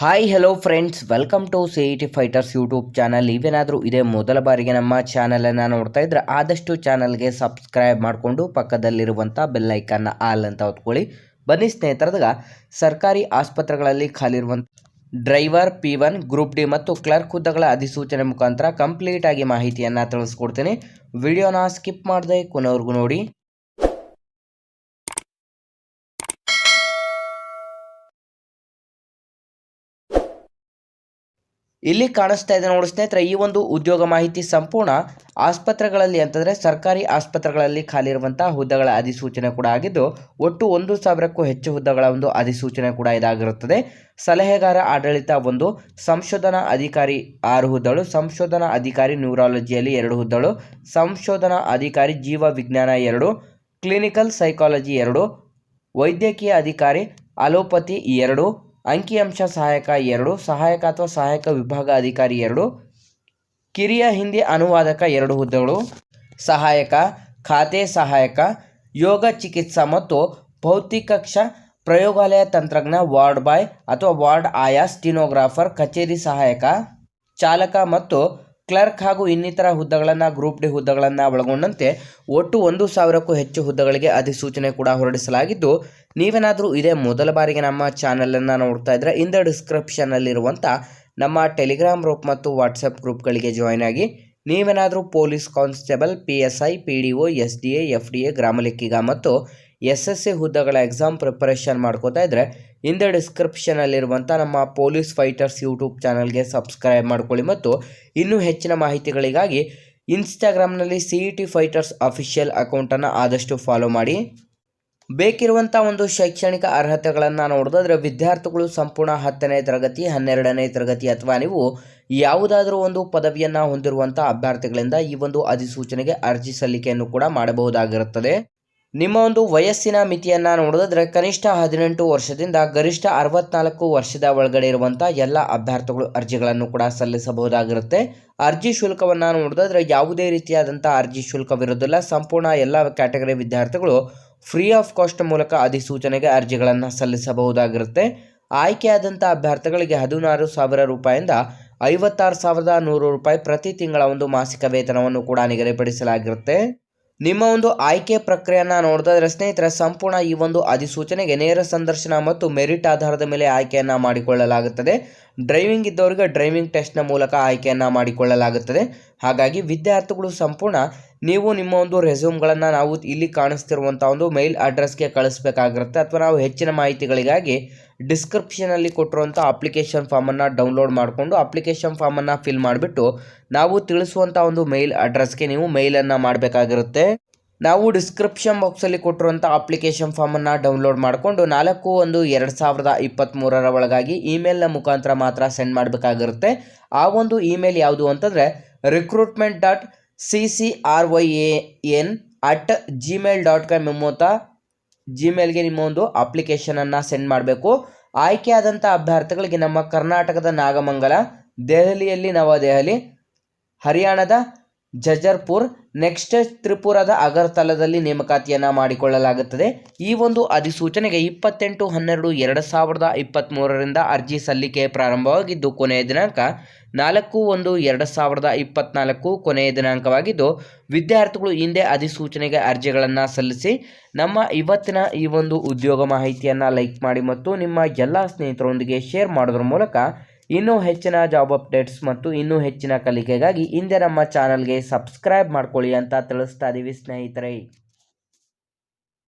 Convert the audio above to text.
Hi hello friends welcome to C E T fighters YouTube channel ಇವೇನಾದರೂ ಇದೇ, ಮೊದಲ ಬಾರಿಗೆ ನಮ್ಮ ಚಾನಲನ್ನು ನೋಡ್ತಾ ಇದ್ರೆ ಆದಷ್ಟು ಚಾನಲ್ಗೆ ಸಬ್ಸ್ಕ್ರೈಬ್ ಮಾಡಿಕೊಂಡು ಪಕ್ಕದಲ್ಲಿರುವಂಥ ಬೆಲ್ಲೈಕನ್ನ ಆಲ್ ಅಂತ ಹೊತ್ಕೊಳ್ಳಿ. ಬನ್ನಿ ಸ್ನೇಹಿತರದಾಗ, ಸರ್ಕಾರಿ ಆಸ್ಪತ್ರೆಗಳಲ್ಲಿ ಖಾಲಿರುವಂಥ driver P one group D ಮತ್ತು ಕ್ಲರ್ಕ್ ಹುದ್ದೆಗಳ ಅಧಿಸೂಚನೆ ಮುಖಾಂತರ ಕಂಪ್ಲೀಟಾಗಿ ಮಾಹಿತಿಯನ್ನು ತಿಳಿಸ್ಕೊಡ್ತೀನಿ. ವಿಡಿಯೋನ ಸ್ಕಿಪ್ ಮಾಡದೆ ಕೊನೆವರೆಗೂ ನೋಡಿ. ಇಲ್ಲಿ ಕಾಣಿಸ್ತಾ ಇದೆ ನೋಡಿ ಸ್ನೇಹಿತರೆ, ಈ ಒಂದು ಉದ್ಯೋಗ ಮಾಹಿತಿ ಸಂಪೂರ್ಣ ಆಸ್ಪತ್ರೆಗಳಲ್ಲಿ ಅಂತಂದರೆ ಸರ್ಕಾರಿ ಆಸ್ಪತ್ರೆಗಳಲ್ಲಿ ಖಾಲಿ ಇರುವಂತಹ ಹುದ್ದೆಗಳ ಅಧಿಸೂಚನೆ ಕೂಡ ಆಗಿದ್ದು, ಒಟ್ಟು ಒಂದು ಸಾವಿರಕ್ಕೂ ಹೆಚ್ಚು ಹುದ್ದೆಗಳ ಒಂದು ಅಧಿಸೂಚನೆ ಕೂಡ ಇದಾಗಿರುತ್ತದೆ. ಸಲಹೆಗಾರ ಆಡಳಿತ ಒಂದು, ಸಂಶೋಧನಾ ಅಧಿಕಾರಿ ಆರು ಹುದ್ದೆಗಳು, ಸಂಶೋಧನಾ ಅಧಿಕಾರಿ ನ್ಯೂರಾಲಜಿಯಲ್ಲಿ ಎರಡು ಹುದ್ದೆಗಳು, ಸಂಶೋಧನಾ ಅಧಿಕಾರಿ ಜೀವ ವಿಜ್ಞಾನ ಎರಡು, ಕ್ಲಿನಿಕಲ್ ಸೈಕಾಲಜಿ ಎರಡು, ವೈದ್ಯಕೀಯ ಅಧಿಕಾರಿ ಅಲೋಪತಿ ಎರಡು ಅಂಕಿಅಂಶ ಸಹಾಯಕ ಎರಡು, ಸಹಾಯಕ ಅಥವಾ ಸಹಾಯಕ ವಿಭಾಗ ಅಧಿಕಾರಿ ಎರಡು, ಕಿರಿಯ ಹಿಂದಿ ಅನುವಾದಕ ಎರಡು ಹುದ್ದೆಗಳು, ಸಹಾಯಕ, ಖಾತೆ ಸಹಾಯಕ, ಯೋಗ, ಚಿಕಿತ್ಸಾ ಮತ್ತು ಭೌತಿಕಕ್ಷ ಪ್ರಯೋಗಾಲಯ ತಂತ್ರಜ್ಞ, ವಾರ್ಡ್ ಬಾಯ್ ಅಥವಾ ವಾರ್ಡ್ ಆಯಾ ಸ್ಟಿನೋಗ್ರಾಫರ್, ಕಚೇರಿ ಸಹಾಯಕ, ಚಾಲಕ ಮತ್ತು ಕ್ಲರ್ಕ್ ಹಾಗೂ ಇನ್ನಿತರ ಹುದ್ದೆಗಳನ್ನು, ಗ್ರೂಪ್ ಡಿ ಹುದ್ದೆಗಳನ್ನು ಒಳಗೊಂಡಂತೆ ಒಟ್ಟು ಒಂದು ಸಾವಿರಕ್ಕೂ ಹೆಚ್ಚು ಹುದ್ದೆಗಳಿಗೆ ಅಧಿಸೂಚನೆ ಕೂಡ ಹೊರಡಿಸಲಾಗಿದ್ದು, ನೀವೇನಾದರೂ ಇದೇ ಮೊದಲ ಬಾರಿಗೆ ನಮ್ಮ ಚಾನಲನ್ನು ನೋಡ್ತಾ ಇದ್ದರೆ ಇಂದ ಡಿಸ್ಕ್ರಿಪ್ಷನ್ನಲ್ಲಿರುವಂಥ ನಮ್ಮ ಟೆಲಿಗ್ರಾಮ್ ಗ್ರೂಪ್ ಮತ್ತು ವಾಟ್ಸಪ್ ಗ್ರೂಪ್ಗಳಿಗೆ ಜಾಯ್ನ್ ಆಗಿ, ನೀವೇನಾದರೂ police constable, P S I, P D O, S D A, F D A, ಗ್ರಾಮಲೆಕ್ಕಿಗ ಮತ್ತು ಎಸ್ ಎಸ್ ಸಿ ಹುದ್ದೆಗಳ ಎಕ್ಸಾಮ್ ಪ್ರಿಪರೇಷನ್ ಮಾಡ್ಕೋತಾ ಇದ್ದರೆ ಇಂದ ಡಿಸ್ಕ್ರಿಪ್ಷನಲ್ಲಿರುವಂಥ ನಮ್ಮ ಪೊಲೀಸ್ ಫೈಟರ್ಸ್ ಯೂಟ್ಯೂಬ್ ಚಾನಲ್ಗೆ ಸಬ್ಸ್ಕ್ರೈಬ್ ಮಾಡ್ಕೊಳ್ಳಿ ಮತ್ತು ಇನ್ನೂ ಹೆಚ್ಚಿನ ಮಾಹಿತಿಗಳಿಗಾಗಿ ಇನ್ಸ್ಟಾಗ್ರಾಮ್ನಲ್ಲಿ C E T fighters official ಅಕೌಂಟನ್ನು ಆದಷ್ಟು ಫಾಲೋ ಮಾಡಿ. ಬೇಕಿರುವಂಥ ಒಂದು ಶೈಕ್ಷಣಿಕ ಅರ್ಹತೆಗಳನ್ನು ನೋಡಿದ್ರೆ ವಿದ್ಯಾರ್ಥಿಗಳು ಸಂಪೂರ್ಣ ಹತ್ತನೇ ತರಗತಿ, ಹನ್ನೆರಡನೇ ತರಗತಿ ಅಥವಾ ನೀವು ಯಾವುದಾದರೂ ಒಂದು ಪದವಿಯನ್ನು ಹೊಂದಿರುವಂಥ ಅಭ್ಯರ್ಥಿಗಳಿಂದ ಈ ಒಂದು ಅಧಿಸೂಚನೆಗೆ ಅರ್ಜಿ ಸಲ್ಲಿಕೆಯನ್ನು ಕೂಡ ಮಾಡಬಹುದಾಗಿರುತ್ತದೆ. ನಿಮ್ಮ ಒಂದು ವಯಸ್ಸಿನ ಮಿತಿಯನ್ನು ನೋಡೋದಾದ್ರೆ ಕನಿಷ್ಠ ಹದಿನೆಂಟು ವರ್ಷದಿಂದ ಗರಿಷ್ಠ ಅರವತ್ನಾಲ್ಕು ವರ್ಷದ ಒಳಗಡೆ ಇರುವಂಥ ಎಲ್ಲ ಅಭ್ಯರ್ಥಿಗಳು ಅರ್ಜಿಗಳನ್ನು ಕೂಡ ಸಲ್ಲಿಸಬಹುದಾಗಿರುತ್ತೆ. ಅರ್ಜಿ ಶುಲ್ಕವನ್ನು ನೋಡೋದಾದ್ರೆ ಯಾವುದೇ ರೀತಿಯಾದಂಥ ಅರ್ಜಿ ಶುಲ್ಕವಿರೋದಿಲ್ಲ ಸಂಪೂರ್ಣ ಎಲ್ಲ ಕ್ಯಾಟಗರಿ ವಿದ್ಯಾರ್ಥಿಗಳು ಫ್ರೀ ಆಫ್ ಕಾಸ್ಟ್ ಮೂಲಕ ಅಧಿಸೂಚನೆಗೆ ಅರ್ಜಿಗಳನ್ನು ಸಲ್ಲಿಸಬಹುದಾಗಿರುತ್ತೆ. ಆಯ್ಕೆಯಾದಂಥ ಅಭ್ಯರ್ಥಿಗಳಿಗೆ ಹದಿನಾರು ಸಾವಿರ ರೂಪಾಯಿಂದ ಐವತ್ತಾರು ಸಾವಿರದ ನೂರು ರೂಪಾಯಿ ಪ್ರತಿ ತಿಂಗಳ ಒಂದು ಮಾಸಿಕ ವೇತನವನ್ನು ಕೂಡ ನಿಗದಿಪಡಿಸಲಾಗಿರುತ್ತೆ. ನಿಮ್ಮ ಒಂದು ಆಯ್ಕೆ ಪ್ರಕ್ರಿಯೆಯನ್ನು ನೋಡಿದ್ರೆ ಸ್ನೇಹಿತರೆ, ಸಂಪೂರ್ಣ ಈ ಒಂದು ಅಧಿಸೂಚನೆಗೆ ನೇರ ಸಂದರ್ಶನ ಮತ್ತು ಮೆರಿಟ್ ಆಧಾರದ ಮೇಲೆ ಆಯ್ಕೆಯನ್ನು ಮಾಡಿಕೊಳ್ಳಲಾಗುತ್ತದೆ. ಡ್ರೈವಿಂಗ್ ಇದ್ದವರಿಗೆ ಡ್ರೈವಿಂಗ್ ಟೆಸ್ಟ್ನ ಮೂಲಕ ಆಯ್ಕೆಯನ್ನು ಮಾಡಿಕೊಳ್ಳಲಾಗುತ್ತದೆ. ಹಾಗಾಗಿ ವಿದ್ಯಾರ್ಥಿಗಳು ಸಂಪೂರ್ಣ ನೀವು ನಿಮ್ಮ ಒಂದು ರೆಸ್ಯೂಮ್ಗಳನ್ನು ನಾವು ಇಲ್ಲಿ ಕಾಣಿಸ್ತಿರುವಂಥ ಒಂದು ಮೇಲ್ ಅಡ್ರೆಸ್ಗೆ ಕಳಿಸ್ಬೇಕಾಗಿರುತ್ತೆ. ಅಥವಾ ನಾವು ಹೆಚ್ಚಿನ ಮಾಹಿತಿಗಳಿಗಾಗಿ ಡಿಸ್ಕ್ರಿಪ್ಷನಲ್ಲಿ ಕೊಟ್ಟಿರುವಂಥ ಅಪ್ಲಿಕೇಶನ್ ಫಾರ್ಮನ್ನು ಡೌನ್ಲೋಡ್ ಮಾಡಿಕೊಂಡು ಅಪ್ಲಿಕೇಶನ್ ಫಾರ್ಮನ್ನು ಫಿಲ್ ಮಾಡಿಬಿಟ್ಟು ನಾವು ತಿಳಿಸುವಂಥ ಒಂದು ಮೇಲ್ ಅಡ್ರೆಸ್ಗೆ ನೀವು ಮೇಲನ್ನು ಮಾಡಬೇಕಾಗಿರುತ್ತೆ. ನಾವು ಡಿಸ್ಕ್ರಿಪ್ಷನ್ ಬಾಕ್ಸಲ್ಲಿ ಕೊಟ್ಟಿರುವಂಥ ಅಪ್ಲಿಕೇಶನ್ ಫಾರ್ಮನ್ನು ಡೌನ್ಲೋಡ್ ಮಾಡಿಕೊಂಡು ನಾಲ್ಕು ಒಂದು ಎರಡು ಸಾವಿರದ ಇಪ್ಪತ್ತ್ಮೂರರ ಒಳಗಾಗಿ ಇಮೇಲ್ನ ಮುಖಾಂತರ ಮಾತ್ರ ಸೆಂಡ್ ಮಾಡಬೇಕಾಗಿರುತ್ತೆ. ಆ ಒಂದು ಇಮೇಲ್ ಯಾವುದು ಅಂತಂದರೆ recruitment dot C C R Y A N at Gmail dot com ಎಂಬುವಂಥ ಜಿಮೇಲ್ಗೆ ನಿಮ್ಮ ಒಂದು ಅಪ್ಲಿಕೇಶನನ್ನು ಸೆಂಡ್ ಮಾಡಬೇಕು. ಆಯ್ಕೆಯಾದಂಥ ಅಭ್ಯರ್ಥಿಗಳಿಗೆ ನಮ್ಮ ಕರ್ನಾಟಕದ ನಾಗಮಂಗಲ, ದೆಹಲಿಯಲ್ಲಿ ನವದೆಹಲಿ, ಹರಿಯಾಣದ ಜಜರ್ಪುರ್ ನೆಕ್ಸ್ಟ್ ತ್ರಿಪುರದ ಅಗರ್ತಲದಲ್ಲಿ ನೇಮಕಾತಿಯನ್ನು ಮಾಡಿಕೊಳ್ಳಲಾಗುತ್ತದೆ. ಈ ಒಂದು ಅಧಿಸೂಚನೆಗೆ ಇಪ್ಪತ್ತೆಂಟು ಹನ್ನೆರಡು ಎರಡು ಸಾವಿರದ ಇಪ್ಪತ್ತ್ಮೂರರಿಂದ ಅರ್ಜಿ ಸಲ್ಲಿಕೆ ಪ್ರಾರಂಭವಾಗಿದ್ದು, ಕೊನೆಯ ದಿನಾಂಕ ನಾಲ್ಕು ಒಂದು ಎರಡು ಸಾವಿರದ ಇಪ್ಪತ್ತ್ನಾಲ್ಕು ಕೊನೆಯ ದಿನಾಂಕವಾಗಿದ್ದು, ವಿದ್ಯಾರ್ಥಿಗಳು ಹಿಂದೆ ಅಧಿಸೂಚನೆಗೆ ಅರ್ಜಿಗಳನ್ನು ಸಲ್ಲಿಸಿ ನಮ್ಮ ಇವತ್ತಿನ ಈ ಒಂದು ಉದ್ಯೋಗ ಮಾಹಿತಿಯನ್ನು ಲೈಕ್ ಮಾಡಿ ಮತ್ತು ನಿಮ್ಮ ಎಲ್ಲ ಸ್ನೇಹಿತರೊಂದಿಗೆ ಶೇರ್ ಮಾಡೋದ್ರ ಮೂಲಕ ಇನ್ನೂ ಹೆಚ್ಚಿನ ಜಾಬ್ ಅಪ್ಡೇಟ್ಸ್ ಮತ್ತು ಇನ್ನೂ ಹೆಚ್ಚಿನ ಕಲಿಕೆಗಾಗಿ ಹಿಂದೆ ನಮ್ಮ ಚಾನಲ್ಗೆ ಸಬ್ಸ್ಕ್ರೈಬ್ ಮಾಡ್ಕೊಳ್ಳಿ ಅಂತ ತಿಳಿಸ್ತಾ ಇದ್ದೀವಿ ಸ್ನೇಹಿತರೆ.